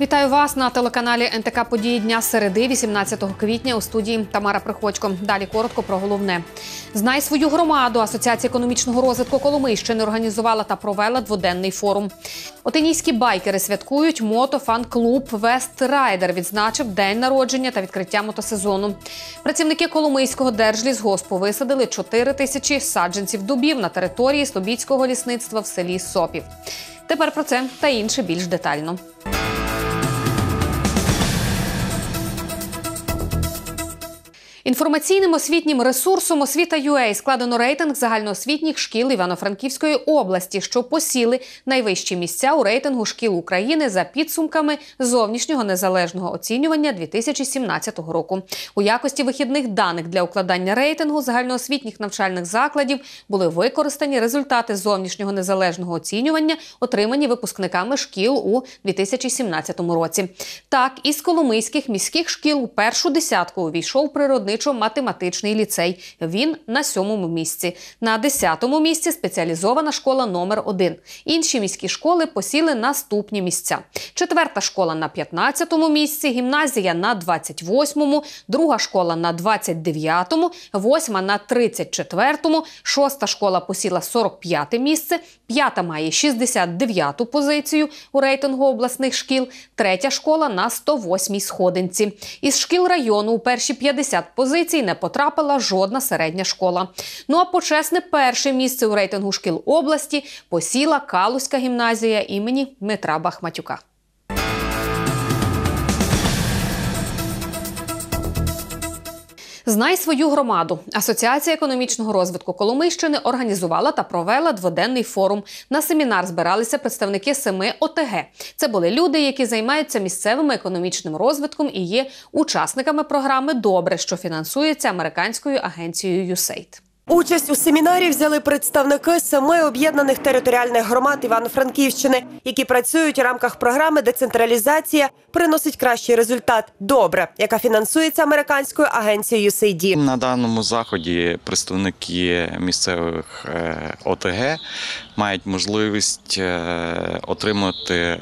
Вітаю вас на телеканалі НТК Події дня середи, 18 квітня у студії Тамара Приходько. Далі коротко про головне. Знай свою громаду. Асоціація економічного розвитку Коломийщини організувала та провела дводенний форум. Отинійські байкери святкують мотофан-клуб Вест Райдер. Відзначив день народження та відкриття мотосезону. Працівники Коломийського держлісгоспу висадили 4 тисячі саджанців дубів на території Слобідського лісництва в селі Сопів. Тепер про це та інше більш детально. Інформаційним освітнім ресурсом освіта UA складено рейтинг загальноосвітніх шкіл Івано-Франківської області, що посіли найвищі місця у рейтингу шкіл України за підсумками зовнішнього незалежного оцінювання 2017 року. У якості вихідних даних для укладання рейтингу загальноосвітніх навчальних закладів були використані результати зовнішнього незалежного оцінювання, отримані випускниками шкіл у 2017 році. Так, із Коломийських міських шкіл у першу десятку увійшов природний математичний ліцей. Він на сьомому місці. На десятому місці спеціалізована школа номер 1 Інші міські школи посіли наступні місця. Четверта школа на 15-му місці, гімназія на 28-му, друга школа на 29-му, восьма на 34-му, шоста школа посіла 45-те місце, п'ята має 69-ту позицію у рейтингу обласних шкіл, третя школа на 108-й сходинці. Із шкіл району у перші 50 позицій позицій не потрапила жодна середня школа. Ну а почесне перше місце у рейтингу шкіл області посіла Калузька гімназія імені Дмитра Бахматюка. Знай свою громаду. Асоціація економічного розвитку Коломийщини організувала та провела дводенний форум. На семінар збиралися представники семи ОТГ. Це були люди, які займаються місцевим економічним розвитком і є учасниками програми Добре, що фінансується американською агенцією USAID. Участь у семінарі взяли представники семи об'єднаних територіальних громад Івано-Франківщини, які працюють у рамках програми Децентралізація приносить кращий результат. Добре, яка фінансується американською агенцією USAID. На даному заході представники місцевих е, ОТГ мають можливість е, отримати.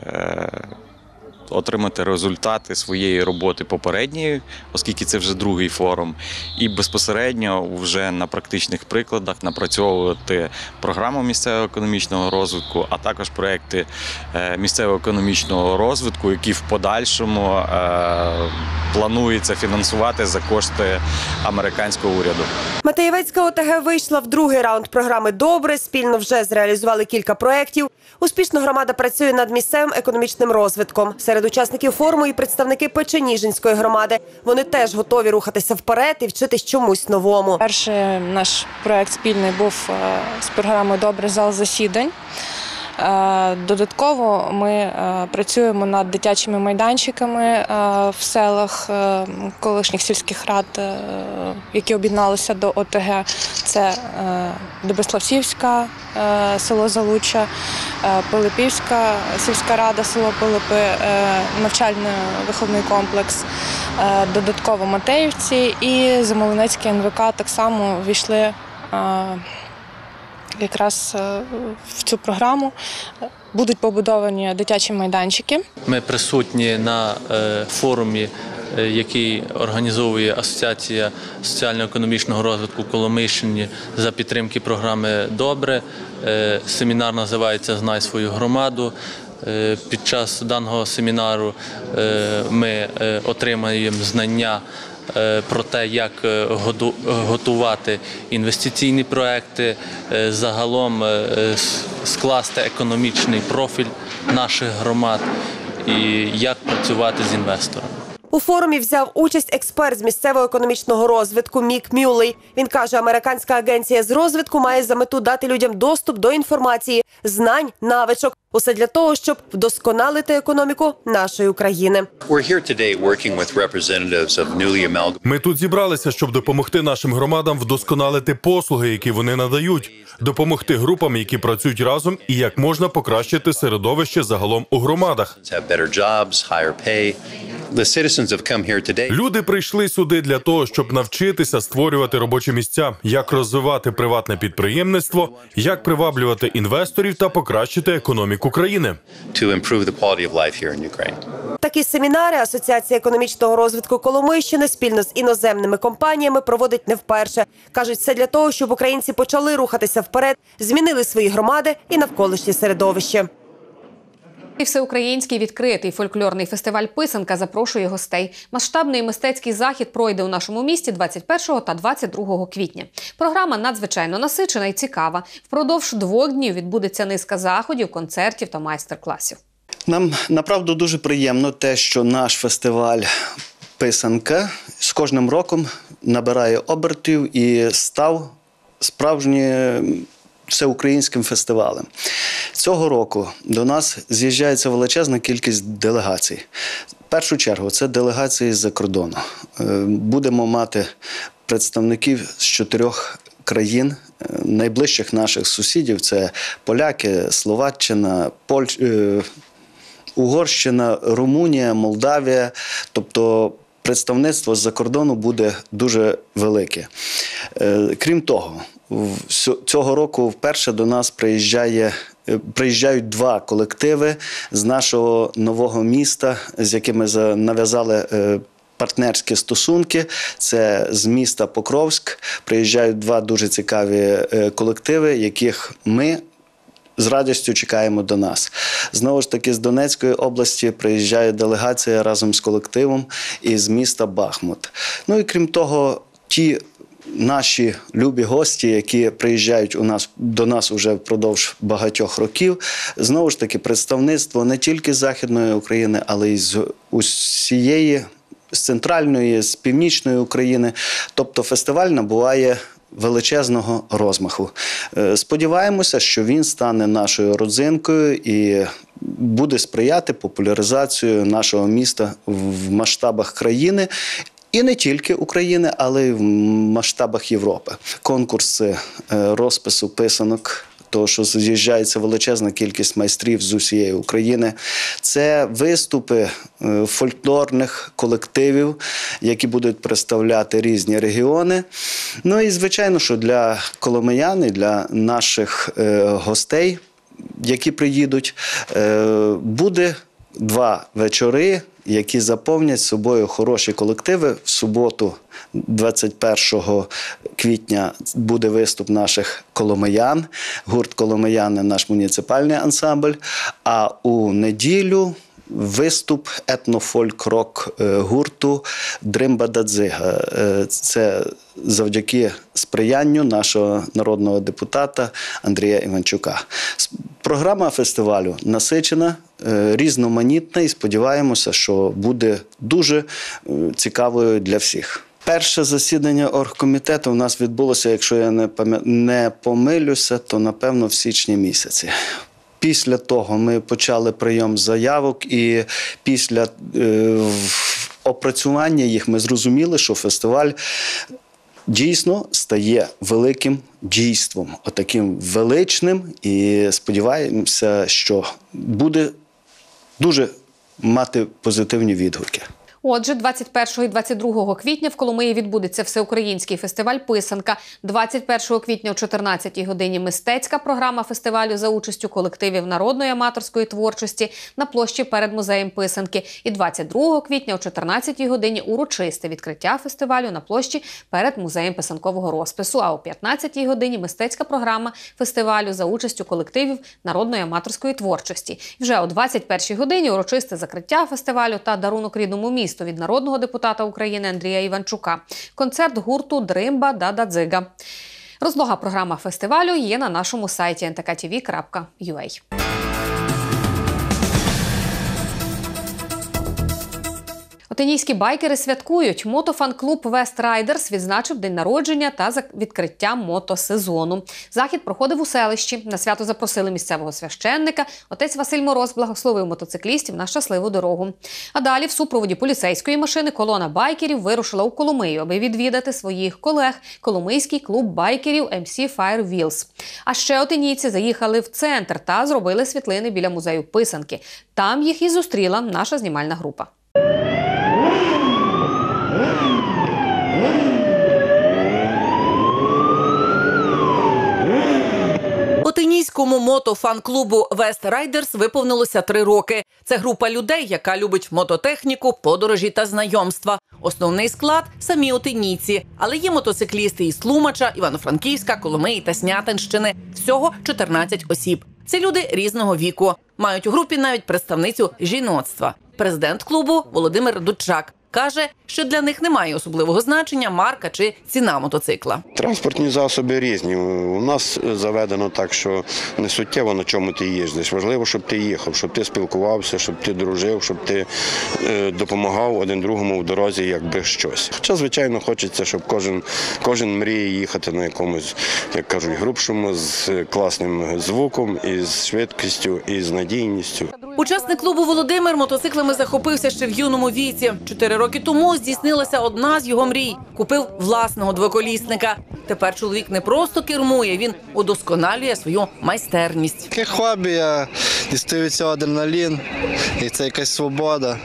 Отримати результати своєї роботи попередньої, оскільки це вже другий форум, і безпосередньо вже на практичних прикладах напрацьовувати програму місцевого економічного розвитку, а також проекти е, місцевого економічного розвитку, які в подальшому е, планується фінансувати за кошти американського уряду. Матеєвецька ОТГ вийшла в другий раунд програми Добре. Спільно вже зреалізували кілька проєктів. Успішно громада працює над місцевим економічним розвитком. Серед учасників форуму і представники Печеніжинської громади. Вони теж готові рухатися вперед і вчитись чомусь новому. Перший наш проект спільний був е, з програмою Добре зал засідань. Е, Додатково ми е, працюємо над дитячими майданчиками е, в селах колишніх сільських рад, які об'єдналися до ОТГ. Це е, село Залуча, Пилипівська сільська рада, село Пилипи, навчально-виховний комплекс. Додатково Матеївці і Замолинецький НВК так само війшли якраз е, в цю програму. Будуть побудовані дитячі майданчики. Ми присутні на е, форумі, е, який організовує Асоціація соціально-економічного розвитку Коломийщини за підтримки програми Добре. Семінар називається Знай свою громаду. Під час даного семінару ми отримаємо знання про те, як е, готувати інвестиційні проекти, е, загалом е, скласти економічний профіль наших громад і як працювати з інвесторами. У форумі взяв участь експерт з місцевого економічного розвитку Мік Мюллей. Він каже, американська агенція з розвитку має за мету дати людям доступ до інформації, знань, навичок. Усе для того, щоб вдосконалити економіку нашої України. Ми тут зібралися, щоб допомогти нашим громадам вдосконалити послуги, які вони надають, допомогти групам, які працюють разом, і як можна покращити середовище загалом у громадах. Have better jobs, higher pay. The citizens have come here today Люди прийшли сюди для того, щоб навчитися створювати робочі місця, як розвивати приватне підприємництво, як приваблювати інвесторів та покращити економіку країни. to improve the quality of life here in Ukraine. такі семінари Асоціація економічного розвитку Коломийщини спільно з іноземними компаніями проводить не вперше. кажуть, це для того, щоб українці почали рухатися вперед, змінили свої громади і навколишнє середовище. І всеукраїнський відкритий фольклорний фестиваль Писанка запрошує гостей. Масштабний мистецький захід пройде у нашому місті 21 та 22 квітня. Програма надзвичайно насичена і цікава. Впродовж двох днів відбудеться низка заходів, концертів та майстер-класів. Нам направду дуже приємно те, що наш фестиваль Писанка з кожним роком набирає обертів і став справжнім всеукраїнським фестивалем. Цього року до нас з'їжджається величезна кількість делегацій. В першу чергу це делегації з-за кордону. Е, Будемо мати представників з чотирьох країн. е, Найближчих наших сусідів це поляки, Словаччина, Польща. Угорщина, Румунія, Молдавія, тобто представництво з-за кордону буде дуже велике. Е, Крім того, цього року вперше до нас приїжджає. е, Приїжджають два колективи з нашого нового міста, з якими за- нав'язали е, партнерські стосунки. Це з міста Покровськ. Приїжджають два дуже цікаві колективи, яких ми з радістю чекаємо до нас. Знову ж таки, з Донецької області приїжджає делегація разом з колективом із міста Бахмут. Ну і крім того, ті. Наші любі гості, які приїжджають у нас до нас уже впродовж багатьох років, знову ж таки, представництво не тільки Західної України, але й з усієї з центральної, з північної України. Тобто фестиваль набуває величезного розмаху. Е, Сподіваємося, що він стане нашою родзинкою і буде сприяти популяризацію нашого міста в масштабах країни. І не тільки України, але й в масштабах Європи. Конкурси е, розпису писанок того, що з'їжджається величезна кількість майстрів з усієї України. Це виступи е, фольклорних колективів, які будуть представляти різні регіони. Ну і звичайно, що для коломиян і для наших е, гостей, які приїдуть, е, буде два вечори, які заповнять собою хороші колективи. В суботу, 21 квітня, буде виступ наших коломиян. Гурт Коломияни наш муніципальний ансамбль. А у неділю. Виступ етнофольк-рок е, гурту Дримба Дадзига. Е, Це завдяки сприянню нашого народного депутата Андрія Іванчука. Програма фестивалю насичена, е, різноманітна і сподіваємося, що буде дуже е, цікавою для всіх. Перше засідання оргкомітету у нас відбулося, якщо я не не помилюся, то напевно в січні місяці. Після того ми почали прийом заявок, і після е, опрацювання їх ми зрозуміли, що фестиваль дійсно стає великим дійством, отаким величним. І сподіваємося, що буде дуже мати позитивні відгуки. Отже, 21 і 22 квітня в Коломиї відбудеться всеукраїнський фестиваль Писанка. 21 квітня о 14 годині мистецька програма фестивалю за участю колективів народної аматорської творчості на площі перед музеєм Писанки. І 22 квітня о 14 годині урочисте відкриття фестивалю на площі перед музеєм писанкового розпису. А о 15 годині мистецька програма фестивалю за участю колективів народної аматорської творчості. Вже о 21 годині урочисте закриття фестивалю та дарунок рідному місту від народного депутата України Андрія Іванчука. Концерт гурту Дримба Дада Дзига. Розлога програма фестивалю є на нашому сайті ntkTV.ua. Отинійські байкери святкують. Мотофан-клуб West Riders відзначив день народження та відкриття мотосезону. Захід проходив у селищі. На свято запросили місцевого священника. Отець Василь Мороз благословив мотоциклістів на щасливу дорогу. А далі, в супроводі поліцейської машини, колона байкерів вирушила у Коломию, аби відвідати своїх колег. Коломийський клуб байкерів MC Fire Wheels. А ще отинійці заїхали в центр та зробили світлини біля музею писанки. Там їх і зустріла наша знімальна група. Отинійському мотофан-клубу West Riders виповнилося три роки. Це група людей, яка любить мототехніку, подорожі та знайомства. Основний склад самі отинійці, але є мотоциклісти із Тлумача, Івано-Франківська, Коломиї та Снятинщини. Всього 14 осіб. Це люди різного віку. Мають у групі навіть представницю жіноцтва. Президент клубу Володимир Дудчак каже, що для них немає особливого значення марка чи ціна мотоцикла. Транспортні засоби різні. У нас заведено так, що не суттєво на чому ти їздиш. Важливо, щоб ти їхав, щоб ти спілкувався, щоб ти дружив, щоб ти е, допомагав один другому в дорозі, якби щось. Хоча, звичайно, хочеться, щоб кожен, кожен мріє їхати на якомусь, як кажуть, грубшому з класним звуком, і з швидкістю, і з надійністю. Учасник клубу Володимир мотоциклами захопився ще в юному віці. Чотири роки тому здійснилася одна з його мрій. Купив власного двоколісника. Тепер чоловік не просто кермує, він удосконалює свою майстерність. Таке хобі, я дістаю адреналін, і це якась свобода.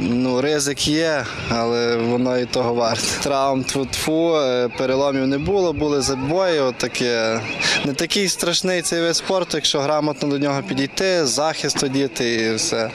Ну, ризик є, але воно і того варте. Травм тфу переломів не було, були забої. От. Не такий страшний цей вид спорту, якщо грамотно до нього підійти, захист одіти і все.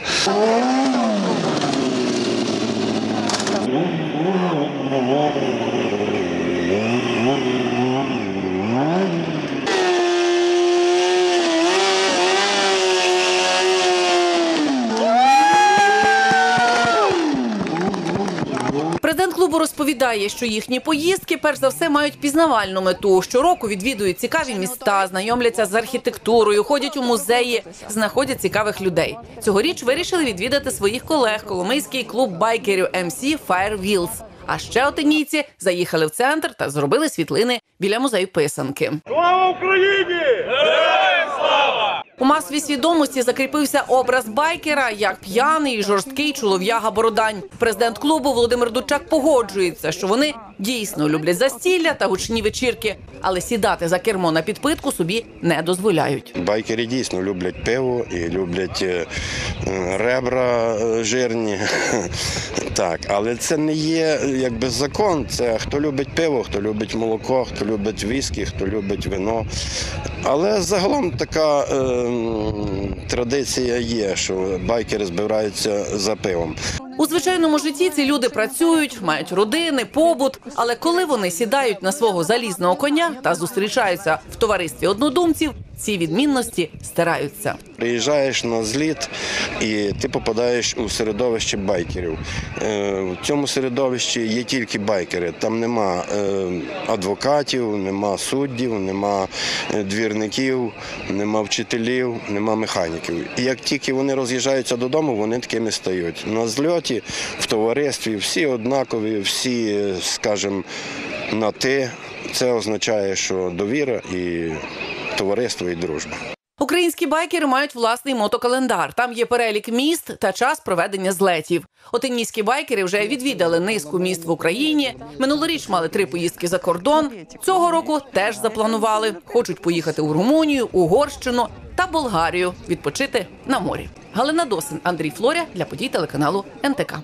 Президент клубу розповідає, що їхні поїздки перш за все мають пізнавальну мету. Щороку відвідують цікаві міста, знайомляться з архітектурою, ходять у музеї, знаходять цікавих людей. Цьогоріч вирішили відвідати своїх колег Коломийський клуб байкерів MC Fire Wheels. А ще отинійці заїхали в центр та зробили світлини біля музею писанки. У масовій свідомості закріпився образ байкера як п'яний і жорсткий чолов'яга Бородань. Президент клубу Володимир Дучак погоджується, що вони дійсно люблять застілля та гучні вечірки, але сідати за кермо на підпитку собі не дозволяють. Байкери дійсно люблять пиво і люблять е, ребра е, жирні. Так, але це не є якби закон. Це хто любить пиво, хто любить молоко, хто любить віскі, хто любить вино. Але загалом така е, традиція є, що байкери збираються за пивом. У звичайному житті ці люди працюють, мають родини, побут. Але коли вони сідають на свого залізного коня та зустрічаються в товаристві однодумців, ці відмінності стираються. Приїжджаєш на зліт і ти попадаєш у середовище байкерів. Е, В цьому середовищі є тільки байкери. Там нема е, адвокатів, нема суддів, нема е, двірників, нема вчителів, нема механіків. І як тільки вони роз'їжджаються додому, вони такими стають. На зльоті, в товаристві всі однакові, всі, скажімо, на ти. Це означає, що довіра і товариство і дружба. Українські байкери мають власний мотокалендар. Там є перелік міст та час проведення злетів. Отинійські байкери вже відвідали низку міст в Україні. Минулоріч мали три поїздки за кордон. Цього року теж запланували. Хочуть поїхати у Румунію, Угорщину та Болгарію відпочити на морі. Галина Досин, Андрій Флоря для подій телеканалу НТК.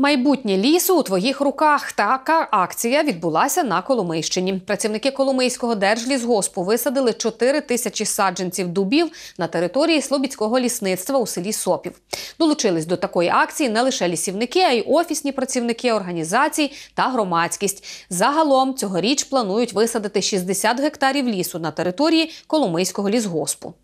Майбутнє лісу у твоїх руках. Така акція відбулася на Коломийщині. Працівники Коломийського держлісгоспу висадили 4 тисячі саджанців дубів на території Слобідського лісництва у селі Сопів. Долучились до такої акції не лише лісівники, а й офісні працівники організацій та громадськість. Загалом цьогоріч планують висадити 60 гектарів лісу на території Коломийського лісгоспу.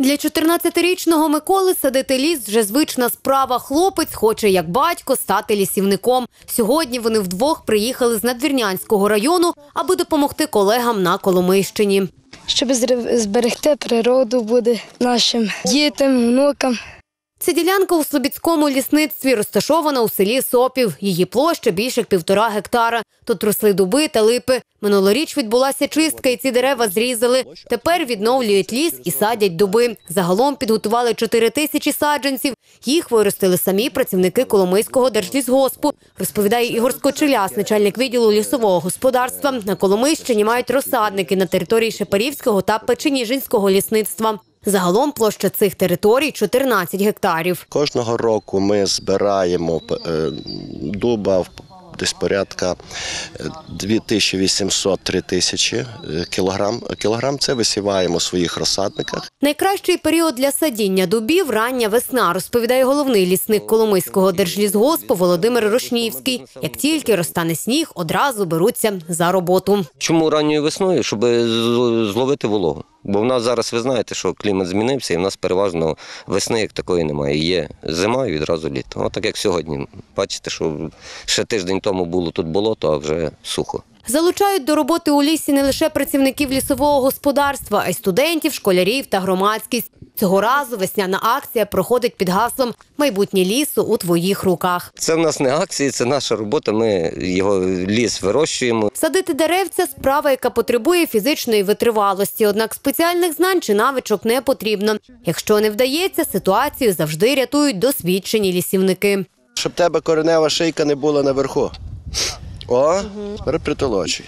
Для 14-річного Миколи садити ліс вже звична справа. Хлопець хоче, як батько, стати лісівником. Сьогодні вони вдвох приїхали з Надвірнянського району, аби допомогти колегам на Коломийщині. Щоб зберегти природу буде нашим дітям, внукам. Ця ділянка у Слобідському лісництві розташована у селі Сопів. Її площа більше півтора гектара. Тут росли дуби та липи. Минулоріч відбулася чистка, і ці дерева зрізали. Тепер відновлюють ліс і садять дуби. Загалом підготували 4 тисячі саджанців. Їх виростили самі працівники Коломийського держлісгоспу. Розповідає Ігор Скочеляс, начальник відділу лісового господарства. На Коломийщині мають розсадники на території Шепарівського та Печеніжинського лісництва. Загалом площа цих територій 14 гектарів. Кожного року ми збираємо е, дуба в десь порядка 2800-3000 тисячі кілограм. Кілограм це висіваємо в своїх розсадниках. Найкращий період для садіння дубів рання весна, розповідає головний лісник Коломийського держлісгоспу Володимир Рошнівський. Як тільки розтане сніг, одразу беруться за роботу. Чому ранньою весною? Щоб зловити вологу. Бо в нас зараз ви знаєте, що клімат змінився, і в нас переважно весни як такої немає. Є зима і відразу літо. От так як сьогодні. Бачите, що ще тиждень тому було тут болото, а вже сухо. Залучають до роботи у лісі не лише працівників лісового господарства, а й студентів, школярів та громадськість. Цього разу весняна акція проходить під гаслом Майбутнє лісу у твоїх руках. Це в нас не акції, це наша робота. Ми його ліс вирощуємо. Садити деревця справа, яка потребує фізичної витривалості, однак спеціальних знань чи навичок не потрібно. Якщо не вдається, ситуацію завжди рятують досвідчені лісівники. Щоб тебе коренева шийка не була наверху. О, тепер притолочуй.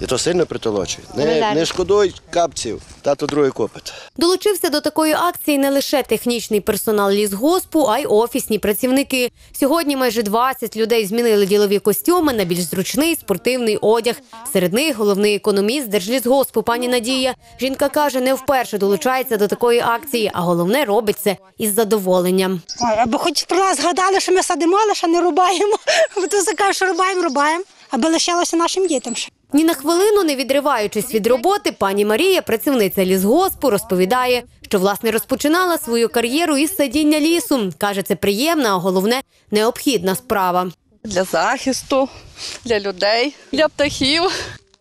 І то сильно притолочуй. Не, не шкодуй капців, тато другий купить. Долучився до такої акції не лише технічний персонал лісгоспу, а й офісні працівники. Сьогодні майже 20 людей змінили ділові костюми на більш зручний спортивний одяг. Серед них головний економіст Держлісгоспу пані Надія. Жінка каже, не вперше долучається до такої акції, а головне робить це із задоволенням. Аби хоч про нас згадали, що ми садимо, але ще не рубаємо. Бо то закаже, що рубаємо, рубаємо, аби лишилося нашим дітям. Ні на хвилину не відриваючись від роботи, пані Марія, працівниця лісгоспу, розповідає, що власне розпочинала свою кар'єру із садіння лісу. каже, це приємна, а головне необхідна справа. для захисту, для людей, для птахів.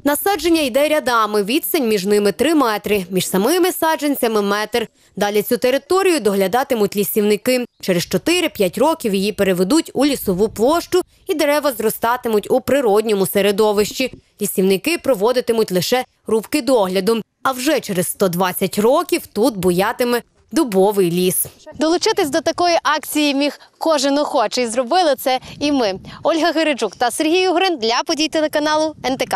Насадження йде рядами. Відстань між ними три метри, між самими саджанцями метр. Далі цю територію доглядатимуть лісівники. Через 4-5 років її переведуть у лісову площу, і дерева зростатимуть у природньому середовищі. Лісівники проводитимуть лише рубки догляду. А вже через 120 років тут буятиме дубовий ліс. Долучитись до такої акції міг кожен охочий. Зробили це і ми. Ольга Гириджук та Сергій Угрин для подій телеканалу НТК.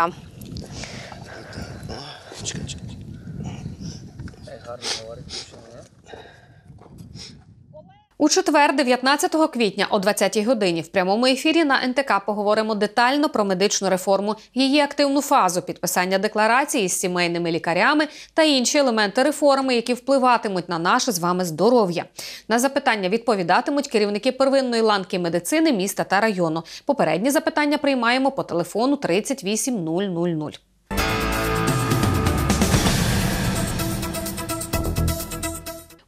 У четвер, 19 квітня о 20-й годині в прямому ефірі на НТК поговоримо детально про медичну реформу, її активну фазу підписання декларації з сімейними лікарями та інші елементи реформи, які впливатимуть на наше з вами здоров'я. На запитання відповідатимуть керівники первинної ланки медицини міста та району. Попередні запитання приймаємо по телефону 38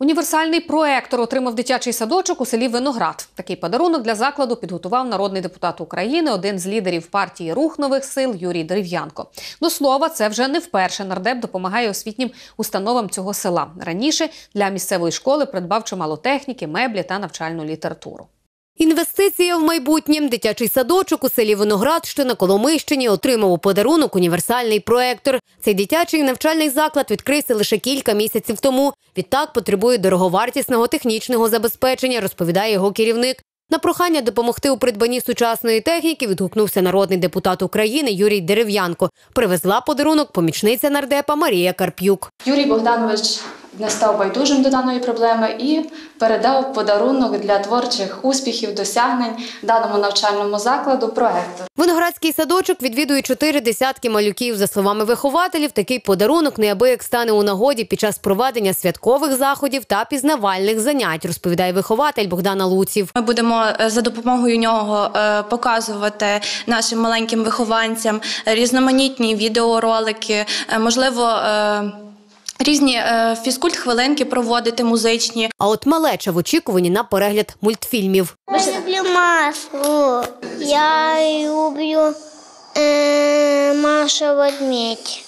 Універсальний проектор отримав дитячий садочок у селі Виноград. Такий подарунок для закладу підготував народний депутат України, один з лідерів партії Рух нових сил Юрій Дерев'янко. До слова, це вже не вперше нардеп допомагає освітнім установам цього села. Раніше для місцевої школи придбав чимало техніки, меблі та навчальну літературу. Інвестиція в майбутнє. Дитячий садочок у селі Виноград, що на Коломийщині, отримав у подарунок універсальний проектор. Цей дитячий навчальний заклад відкрився лише кілька місяців тому. Відтак потребує дороговартісного технічного забезпечення, розповідає його керівник. На прохання допомогти у придбанні сучасної техніки відгукнувся народний депутат України Юрій Дерев'янко. Привезла подарунок помічниця нардепа Марія Карп'юк. Юрій Богданович не став байдужим до даної проблеми і передав подарунок для творчих успіхів, досягнень даному навчальному закладу проекту. Виноградський садочок відвідує чотири десятки малюків. За словами вихователів, такий подарунок неабияк стане у нагоді під час проведення святкових заходів та пізнавальних занять, розповідає вихователь Богдана Луців. Ми будемо е, за допомогою нього е, показувати нашим маленьким вихованцям різноманітні відеоролики, е, можливо. Різні е, фізкульт-хвилинки проводити музичні. А от малеча в очікуванні на перегляд мультфільмів. Я люблю Машу. Я люблю е, Маша Ведмідь.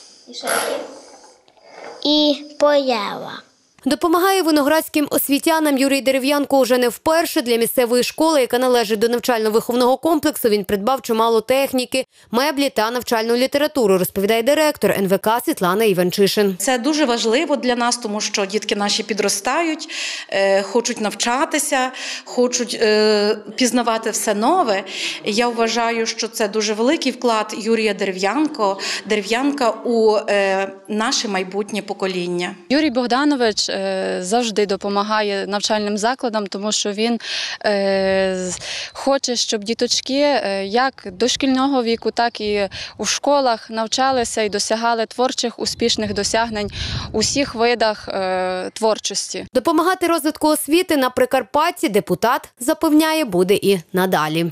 І Поява. Допомагає виноградським освітянам Юрій Дерев'янко уже не вперше для місцевої школи, яка належить до навчально-виховного комплексу. Він придбав чимало техніки, меблі та навчальну літературу, розповідає директор НВК Світлана Іванчишин. Це дуже важливо для нас, тому що дітки наші підростають, е, хочуть навчатися, хочуть е, пізнавати все нове. Я вважаю, що це дуже великий вклад Юрія Дерев'янко, Дерев'янка у е, наше майбутнє покоління. Юрій Богданович завжди допомагає навчальним закладам, тому що він е, хоче, щоб діточки е, як дошкільного віку, так і у школах навчалися і досягали творчих успішних досягнень у всіх видах е, творчості. Допомагати розвитку освіти на Прикарпатті депутат запевняє буде і надалі.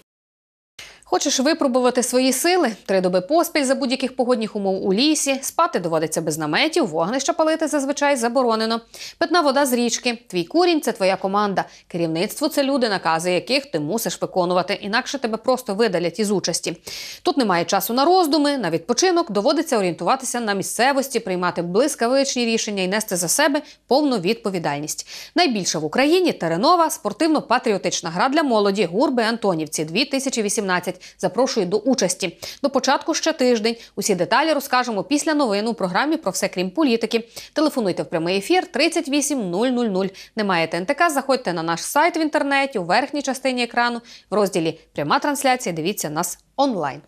Хочеш випробувати свої сили? Три доби поспіль за будь-яких погодних умов у лісі, спати доводиться без наметів, вогнища палити зазвичай заборонено. Питна вода з річки. Твій курінь це твоя команда. Керівництво це люди, накази яких ти мусиш виконувати, інакше тебе просто видалять із участі. Тут немає часу на роздуми, на відпочинок, доводиться орієнтуватися на місцевості, приймати блискавичні рішення і нести за себе повну відповідальність. Найбільша в Україні теренова спортивно-патріотична гра для молоді Гурби Антонівці 2018 запрошує до участі. До початку ще тиждень. Усі деталі розкажемо після новин у програмі про все крім політики. Телефонуйте в прямий ефір 38 000. Не маєте НТК? Заходьте на наш сайт в інтернеті у верхній частині екрану в розділі Пряма трансляція. Дивіться нас онлайн.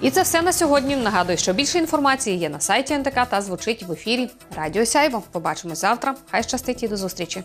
І це все на сьогодні. Нагадую, що більше інформації є на сайті НТК та звучить в ефірі Радіо Сяйво. Побачимось завтра. Хай щастить і до зустрічі.